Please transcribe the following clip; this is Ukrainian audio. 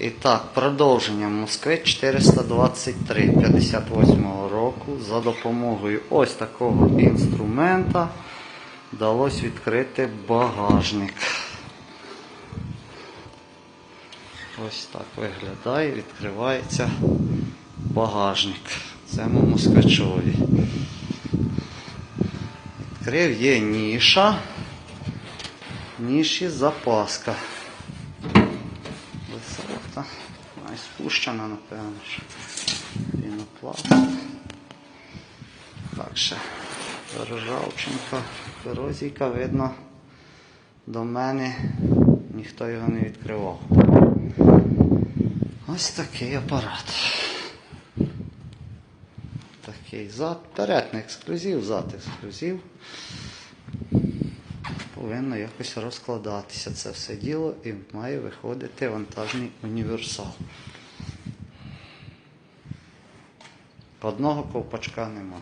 І так, продовження Москви 423 58 року за допомогою ось такого інструмента вдалося відкрити багажник. Ось так виглядає, відкривається багажник. Цьому москвичові. Відкрив є ніша. Ніші запаска. Висота. Вона і спущена, напевно. Пінопласт. Так ще ржавчинка, корозійка, видно, до мене ніхто його не відкривав. Ось такий апарат. Такий зад, перед не ексклюзив, зад ексклюзив. Повинно якось розкладатися це все діло і має виходити вантажний універсал. Одного ковпачка нема.